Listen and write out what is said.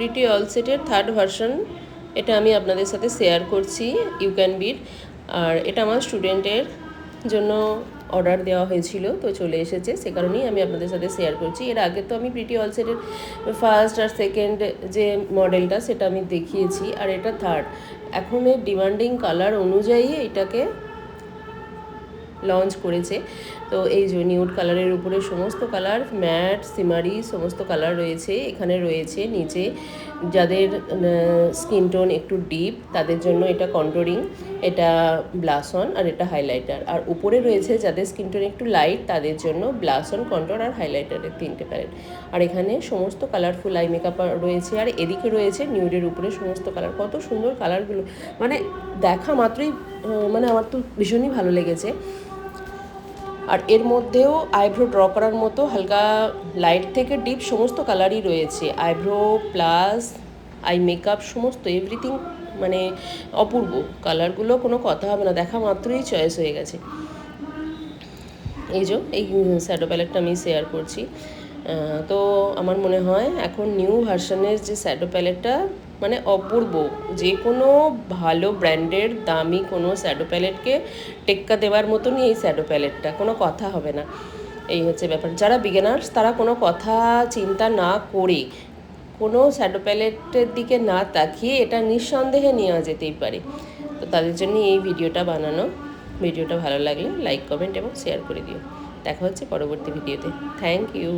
Pretty all সেটের third version এটা আমি আপনাদের সাথে শেয়ার করছি ইউ ক্যান বিট আর এটা আমার স্টুডেন্টের জন্য অর্ডার দেওয়া হয়েছিল, তো চলে এসেছে, সে কারণেই আমি আপনাদের সাথে শেয়ার করছি। এর আগে তো আমি প্রিটি অল সেটের ফার্স্ট আর সেকেন্ড যে মডেলটা সেটা আমি দেখিয়েছি, আর এটা থার্ড এখন ডিমান্ডিং কালার অনুযায়ী এটাকে লঞ্চ করেছে। তো এই যে নিউড কালারের উপরে সমস্ত কালার ম্যাট সিমারি সমস্ত কালার রয়েছে, এখানে রয়েছে নিচে। যাদের স্কিন টোন একটু ডিপ তাদের জন্য এটা কন্ট্রোরিং এটা ব্লাস অন আর এটা হাইলাইটার আর উপরে রয়েছে যাদের স্কিন টোন একটু লাইট তাদের জন্য ব্লাস অন কন্ট্রোর আর হাইলাইটারের তিনটে প্যালেট আর এখানে সমস্ত কালারফুল আই মেকআপ রয়েছে। আর এদিকে রয়েছে নিউডের উপরে সমস্ত কালার কত সুন্দর কালারগুলো মানে দেখা মাত্রই মানে আমার তো ভীষণই ভালো লেগেছে। আর এর মধ্যেও আইব্রো ড্র করার মতো হালকা লাইট থেকে ডিপ সমস্ত কালারই রয়েছে। আইব্রো প্লাস, আই মেকআপ সমস্ত এভরিথিং মানে অপূর্ব। কালারগুলো কোনো কথা হবে না, দেখা মাত্রই চয়েস হয়ে গেছে। এই যে, এই শ্যাডো প্যালেটটা আমি শেয়ার করছি। তো আমার মনে হয় এখন নিউ ভার্সনের যে শ্যাডো প্যালেটটা মানে অপূর্ব। যে কোনো ভালো ব্র্যান্ডের দামি কোনো স্যাডো প্যালেটকে টেক্কা দেওয়ার মতনই এই স্যাডো প্যালেটটা কোনো কথা হবে না। এই হচ্ছে ব্যাপার। যারা বিগিনার্স তারা কোনো কথা চিন্তা না করে, কোনো স্যাডো প্যালেটের দিকে না তাকিয়ে এটা নিঃসন্দেহে নেওয়া যেতেই পারে। তো তাদের জন্য এই ভিডিওটা বানানো। ভিডিওটা ভালো লাগলে লাইক কমেন্ট এবং শেয়ার করে দিও। দেখা হচ্ছে পরবর্তী ভিডিওতে। Thank you